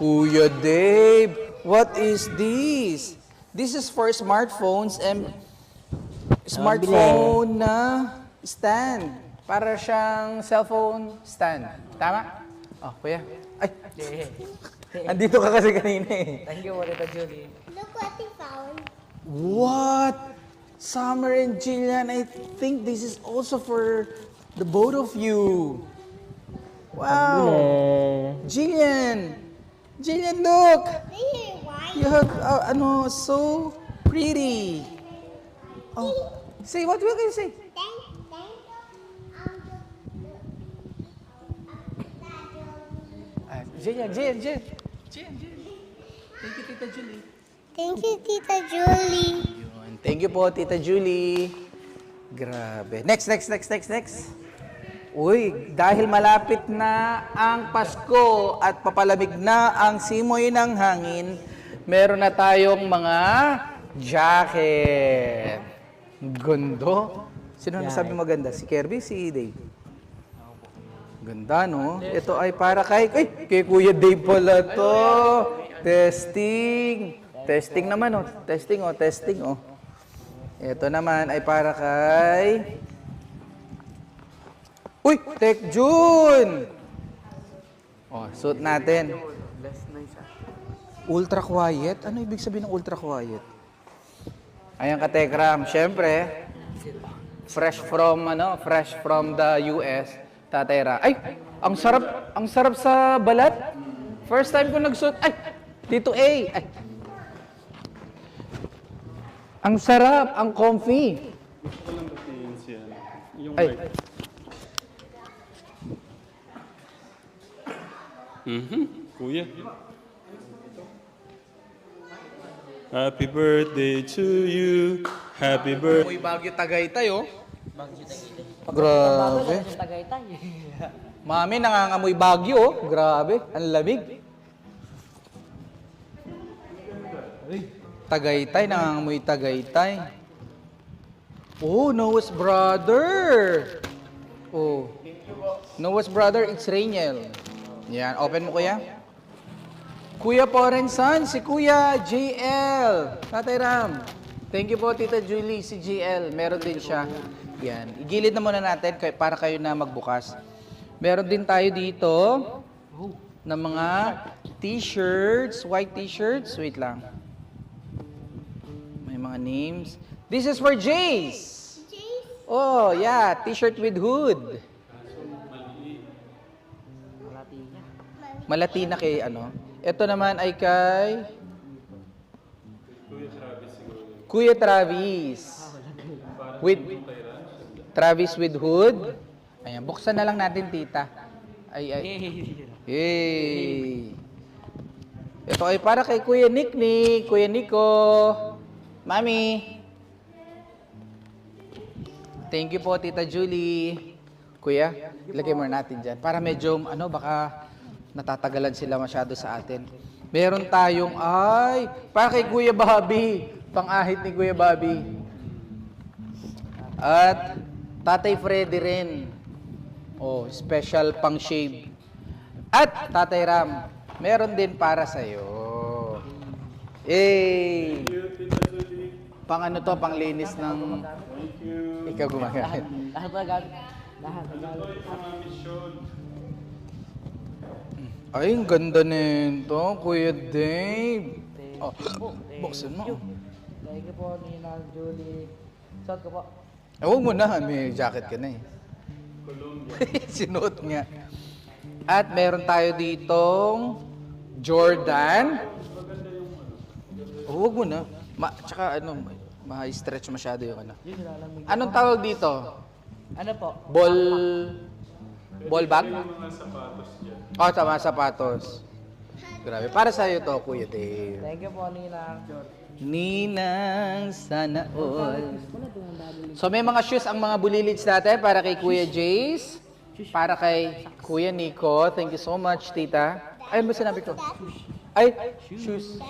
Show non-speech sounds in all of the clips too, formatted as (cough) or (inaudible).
Kuya Dave, what is this? This is for smartphones and smartphone na stand. Para siyang cellphone stand. Tama? Oh, kuya. Ay, (laughs) andito ka kasi kanina eh. Thank you, Tita Julie. Look what he found. What? Summer and Jillian, I think this is also for the both of you. Wow. Jillian. Jillian, look. You have, uh, ano, so pretty. Oh, say, what will you say? Jillian, Jillian, Jillian. Jillian, Jillian. Thank you, Tita Julie. Thank you, Tita Julie. Yun. Thank you po, Tita Julie. Grabe. Next, next, next, next, next. Uy, dahil malapit na ang Pasko at papalamig na ang simoy ng hangin, meron na tayong mga jacket. Gundo. Sino na sabi maganda? Si Kirby, si Dave? Ganda, no? Ito ay para kay... Ay, kay Kuya Dave pala to. Testing. Testing naman, oh. Testing, oh. Testing, oh. Ito naman ay para kay... Uy! Tech June! Oh, suit natin. Ultra quiet? Ano ibig sabihin ng ultra quiet? Ayan ka, Tekram. Siyempre, fresh from, ano, fresh from the US, Tatay Ra. Ay, ang sarap, ang sarap sa balat. First time ko nagsuot. Ay, Tito A. Ay. Ang sarap, ang comfy. Walang batiin siya. Yung Ay. white. Mhm. Kuya. Happy birthday to you. Happy birthday. Uy, Baguio Tagaytay, oh. Grabe. Tagaytay. (laughs) Mami, nangangamoy Baguio, oh. Grabe, ang lamig. Tagaytay, nangangamoy Tagaytay. Oh, Noah's brother. Oh. Noah's brother, it's Rainiel. Yan, open mo kuya. Kuya Porensan, si Kuya JL. Tatay Ram. Thank you po, Tita Julie. Si JL, meron din siya. Yan. Igilid na muna natin kay- para kayo na magbukas. Meron din tayo dito ng mga t-shirts, white t-shirts. Wait lang. May mga names. This is for Jace. Oh, yeah. T-shirt with hood. Malati niya. Malati na kay ano. Ito naman ay kay Kuya Travis. With Travis with hood. Ayan, buksan na lang natin, tita. Ay, ay. Yay! Ito ay para kay Kuya Nick Nick, Kuya Nico. Mami. Thank you po, Tita Julie. Kuya, ilagay mo natin dyan. Para medyo, ano, baka natatagalan sila masyado sa atin. Meron tayong, ay, para kay Kuya Bobby. Pang-ahit ni Kuya Bobby. At Tatay Freddy rin. Oh, special pang shave. At Tatay Ram, meron din para sa iyo. Eh, pang ano to, pang linis ng ikaw gumagamit. Lahat na gamit. Lahat na gamit. Ay, ang ganda nito, Kuya Dave. Oh, buksan mo. Thank you po, Nina Julie. Suot ko po. Eh, huwag mo na, may jacket ka na eh. (laughs) Sinuot nga. At meron tayo ditong Jordan. Oh, huwag mo na. Ma tsaka ano, ma-stretch masyado yung ano. Yun, nilalamig. Anong tawag dito? Ano po? Ball... Ball bag? Oh, tama, sapatos. Grabe. Para sa'yo to, Kuya Dave. Thank you po, Nina. Ninang sana all. So may mga shoes ang mga bulilids natin para kay Kuya Jace, para kay Kuya Nico. Thank you so much, tita. Ay, ano ba sinabi ko? Ay, shoes.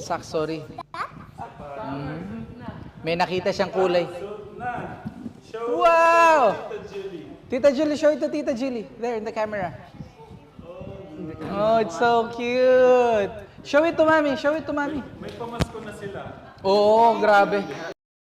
Socks, sorry. Mhm. May nakita siyang kulay. Wow! Tita Julie, show it to Tita Julie. There, in the camera. Oh, it's so cute. Show it to mommy. Show it to mommy. May pamasko na sila. Oo, grabe.